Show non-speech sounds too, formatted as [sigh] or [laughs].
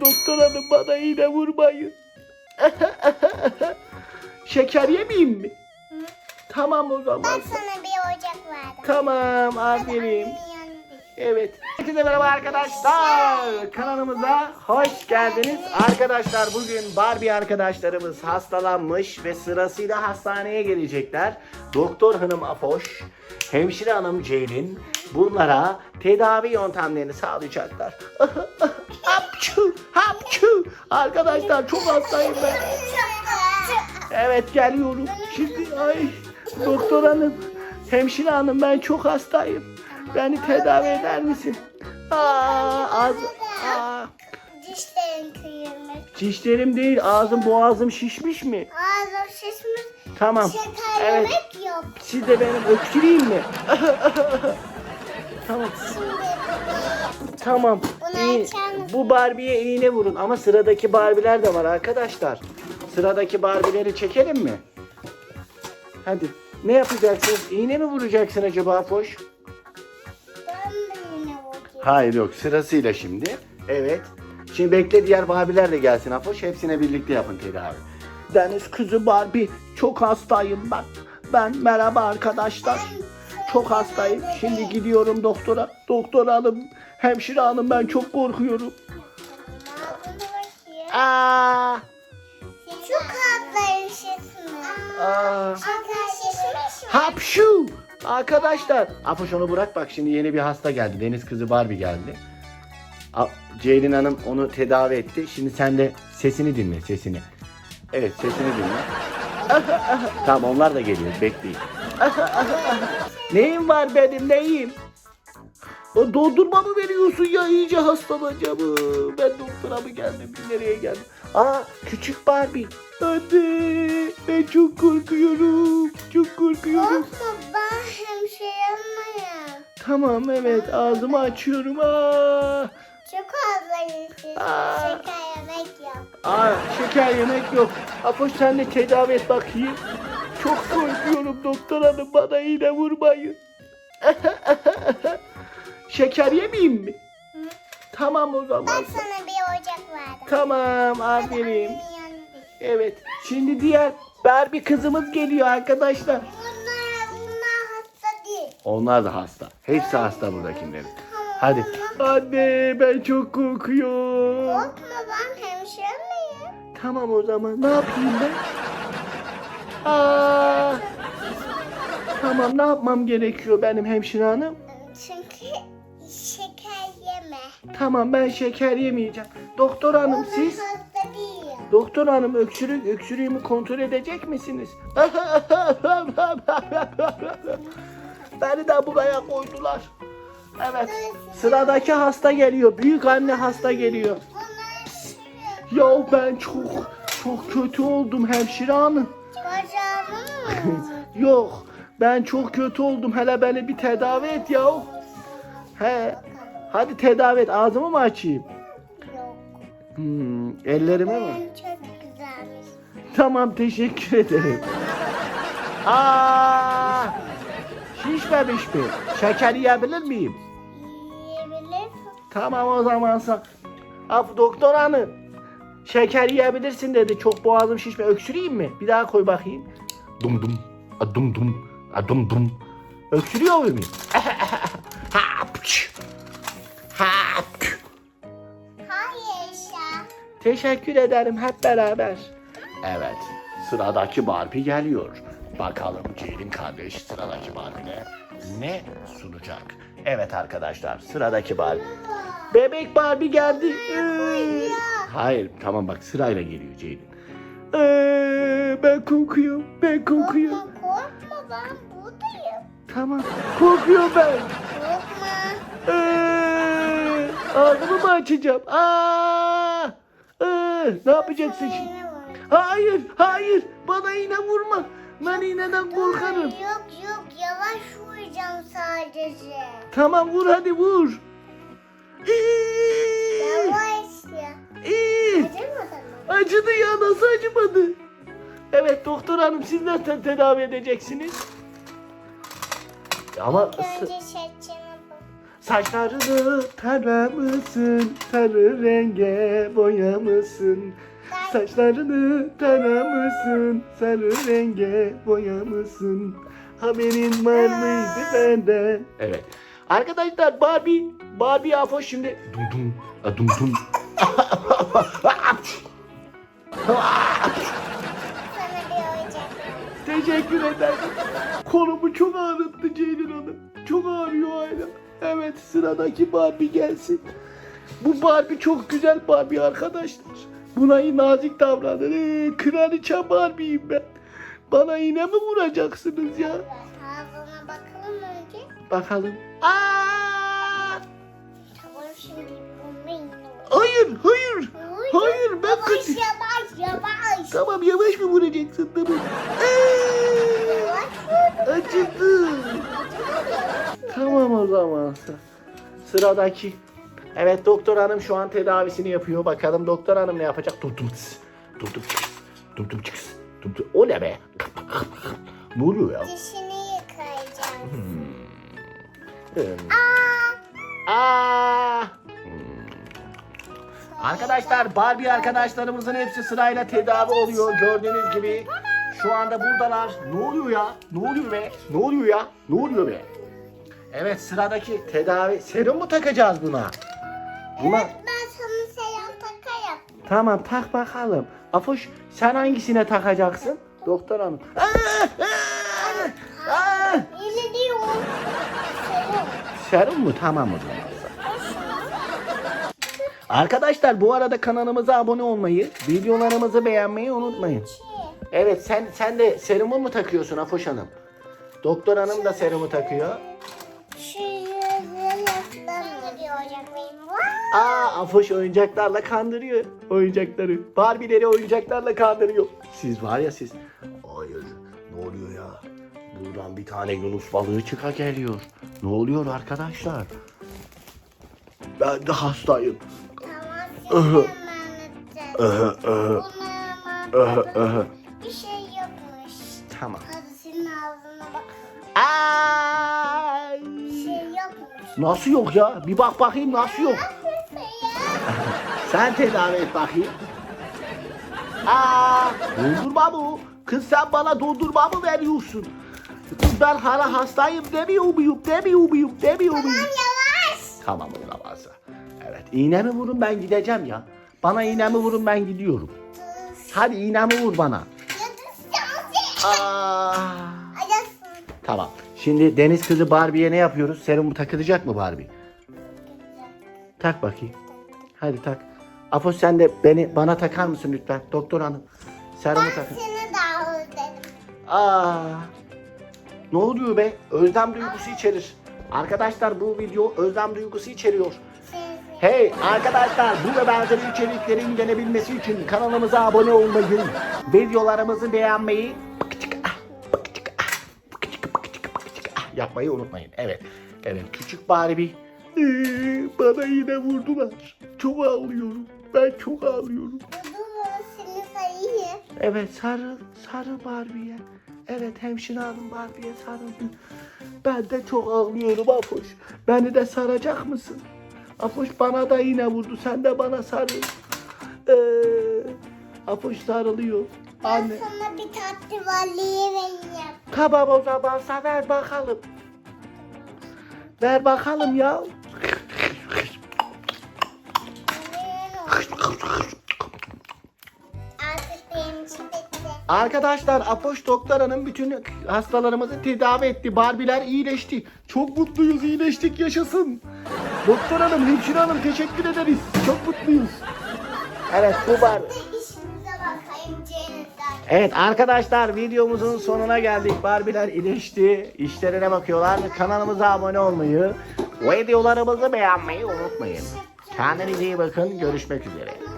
Doktor hanım bana iğne vurmayın. [laughs] Şeker yemeyeyim mi? Tamam o zaman. Ben sana bir ocak verdim. Tamam aferin. Evet. Herkese merhaba arkadaşlar. Kanalımıza hoş geldiniz. Arkadaşlar bugün Barbie arkadaşlarımız hastalanmış ve sırasıyla hastaneye gelecekler. Doktor hanım Afoş, hemşire hanım Ceylin bunlara tedavi yöntemlerini sağlayacaklar. [laughs] hapçu, hapçu. Arkadaşlar çok hastayım ben. Evet geliyorum. Şimdi ay doktor hanım, hemşire hanım ben çok hastayım. Beni tedavi eder misin? Aa, ağz, aa. Dişlerin kıyılmış. Dişlerim değil ağzım boğazım şişmiş mi? Ağzım şişmiş. Tamam. Şeker Evet. yemek yok. Siz de benim öksüreyim mi? tamam. Tamam. İyi. Bu Barbie'ye iğne vurun ama sıradaki Barbie'ler de var arkadaşlar. Sıradaki Barbie'leri çekelim mi? Hadi. Ne yapacaksınız? İğne mi vuracaksın acaba Foş? Hayır yok sırasıyla şimdi. Evet. Şimdi bekle diğer Barbie'ler de gelsin Afoş. Hepsine birlikte yapın tedavi. Deniz kızı Barbie çok hastayım ben. Ben merhaba arkadaşlar. Çok hastayım. Şimdi gidiyorum doktora. Doktor hanım, hemşire hanım ben çok korkuyorum. Aa, Şu katların şişmiş. aa. Mi? Hapşu! Arkadaşlar. Afoş onu bırak bak şimdi yeni bir hasta geldi. Deniz kızı Barbie geldi. Ceylin Hanım onu tedavi etti. Şimdi sen de sesini dinle sesini. Evet sesini dinle. [laughs] tamam onlar da geliyor bekleyin. [laughs] neyim var benim neyim? O dondurma mı veriyorsun ya iyice hastalanacağım. Ben doktora mı geldim nereye geldim? Aa küçük Barbie. Anne ben çok korkuyorum. Çok korkuyorum. Korkma ben hemşiremeyim. Tamam evet ağzımı açıyorum. Aa. Çok ağzların şişmiş. Aa. Şeker yemek yok. Aa, şeker yemek yok. Apoş sen de tedavi et bakayım. Çok korkuyorum doktor hanım bana iğne vurmayın. [laughs] şeker yemeyeyim mi? Tamam o zaman. Ben sana bir ocak verdim. Tamam aferin. Evet şimdi diğer Barbie kızımız geliyor arkadaşlar. Bunlar, bunlar hasta değil. Onlar da hasta. Hepsi hasta buradakilerin. Hadi. Anne ben çok korkuyorum. Korkma ben hemşiremeyim. Tamam o zaman ne yapayım ben? Aa, tamam ne yapmam gerekiyor benim hemşire hanım? Tamam ben şeker yemeyeceğim. Doktor hanım siz? Doktor hanım öksürük öksürüğümü kontrol edecek misiniz? [laughs] Beni de buraya koydular. Evet. Sıradaki hasta geliyor. Büyük anne hasta geliyor. Ya ben çok çok kötü oldum hemşire hanım. [laughs] Yok. Ben çok kötü oldum. Hele beni bir tedavi et ya. He. Hadi tedavi et. Ağzımı mı açayım? Yok. Hmm, ellerime mi? Çok güzelmiş. Tamam teşekkür ederim. Aa! Şişmemiş mi? Şeker yiyebilir miyim? Yiyebilirsin. Tamam o zaman sa. Af doktor hanım. Şeker yiyebilirsin dedi. Çok boğazım şişme. Öksüreyim mi? Bir daha koy bakayım. Dum dum. A dum dum. A dum dum. Öksürüyor muyum? [laughs] Hapç. Hayır. Teşekkür ederim hep beraber. Evet, sıradaki Barbie geliyor. Bakalım Ceylin kardeş sıradaki Barbie'ne ne sunacak? Evet arkadaşlar, sıradaki Barbie. Bebek Barbie geldi. Ee, Hayır, tamam bak sırayla geliyor Ceylin. Ee, ben korkuyorum, ben korkuyorum. Korkma korkma ben buradayım. Tamam, korkuyorum ben. Korkma. Ee, ağzımı mı açacağım? Aa, ee, ne yapacaksın şimdi? Hayır, hayır. Bana iğne vurma. Ben iğneden korkarım. Yok yok yavaş vuracağım sadece. Tamam vur hadi vur. İyi, Yavaş ya. iyi. Acır mı? Acıdı ya nasıl acımadı? Evet doktor hanım siz nasıl tedavi edeceksiniz? Ama önce seçimi bu. Saçlarını taramışsın, sarı renge boyamışsın. Saçlarını taramışsın, sarı renge boyamışsın. Haberin var mıydı bende? Evet. Arkadaşlar Barbie, Barbie Afo şimdi dum dum, a dum dum. Sana bir oyuncak. Teşekkür ederim. Kolumu çok ağrıttı Ceylin Hanım. Çok ağrıyor hala. Evet sıradaki Barbie gelsin. Bu Barbie çok güzel Barbie arkadaşlar. Buna nazik davranın. Ee, kraliçe Barbie'yim ben. Bana iğne mi vuracaksınız ya? Ağzına bakalım önce. Bakalım. Aa! Tamam şimdi yine Hayır, hayır. Hayır, ben Yavaş yavaş yavaş. Tamam yavaş mı vuracaksın tamam. Aa! Acıdı. Tamam o zaman. Sıradaki. Evet doktor hanım şu an tedavisini yapıyor. Bakalım doktor hanım ne yapacak? Dur dur tıs. Dur dur çıks. Dur dur çıks. Dur dur. O ne be? ne oluyor ya? Dişini yıkayacağım. Hmm. Aa! Hmm. Arkadaşlar Barbie arkadaşlarımızın hepsi sırayla tedavi oluyor. Gördüğünüz gibi şu anda buradalar. Ne oluyor ya? Ne oluyor be? Ne oluyor ya? Ne oluyor be? Evet sıradaki tedavi. Serum mu takacağız buna? Buna... Evet ben sana selam takarım. Tamam tak bakalım. Afoş sen hangisine takacaksın? Doktor hanım. Aa! Aa! Aa! Yine diyorum. Selam. Serum mu? Tamam o zaman. Arkadaşlar bu arada kanalımıza abone olmayı, videolarımızı beğenmeyi unutmayın. Evet sen sen de serumu mu takıyorsun Afoş Hanım? Doktor Hanım da serumu takıyor. Aa Afoş oyuncaklarla kandırıyor oyuncakları. Barbie'leri oyuncaklarla kandırıyor. Siz var ya siz. Hayır ne oluyor ya? Buradan bir tane Yunus balığı çıka geliyor. Ne oluyor arkadaşlar? Ben de hastayım. Bir şey yokmuş. Tamam. Hadi senin ağzına bak. Ay. Bir şey yokmuş. Nasıl yok ya? Bir bak bakayım nasıl yok. [laughs] Sen tedavi et bakayım. Aa, dondurma bu. Kız sen bana dondurma mı veriyorsun? Kız ben hala hastayım demiyor muyum? Demiyor muyum? Demiyor muyum? Yavaş. Tamam o da varsa. Evet iğne mi vurun ben gideceğim ya. Bana iğne mi vurun ben gidiyorum. Hadi iğne mi vur bana. Aa. Tamam. Şimdi deniz kızı Barbie'ye ne yapıyoruz? Serum takılacak mı Barbie? Tak bakayım. Hadi tak. Afos sen de beni bana takar mısın lütfen? Doktor hanım. Serumu takın. seni. Aa. Ne oluyor be? Özlem duygusu içerir. Arkadaşlar bu video özlem duygusu içeriyor. Hey arkadaşlar bu ve benzeri içeriklerin gelebilmesi için kanalımıza abone olmayı, videolarımızı beğenmeyi yapmayı unutmayın. Evet. Evet küçük Barbie. Ee, bana yine vurdular. Çok ağlıyorum. Ben çok ağlıyorum. Seni sayayım. Evet sarıl, sarıl Barbie'ye. Evet hemşire hanım Barbie'ye sarıldı. Ben de çok ağlıyorum Afoş. Beni de saracak mısın? Afoş bana da yine vurdu. Sen de bana sarıl. Ee, Afoş sarılıyor. Ben Anne. sana bir tatlı valiye vereyim. Tamam o zaman sen ver bakalım. Ver bakalım ya. Artık benim için bitti. Arkadaşlar Apoş Doktor Hanım bütün hastalarımızı tedavi etti. Barbiler iyileşti. Çok mutluyuz iyileştik yaşasın. Doktor Hanım, Hemşire Hanım teşekkür ederiz. Çok mutluyuz. Evet bu Cennetten. Evet arkadaşlar videomuzun sonuna geldik. Barbiler iyileşti. İşlerine bakıyorlar. Kanalımıza abone olmayı, videolarımızı beğenmeyi unutmayın. Kendinize iyi bakın. Görüşmek üzere.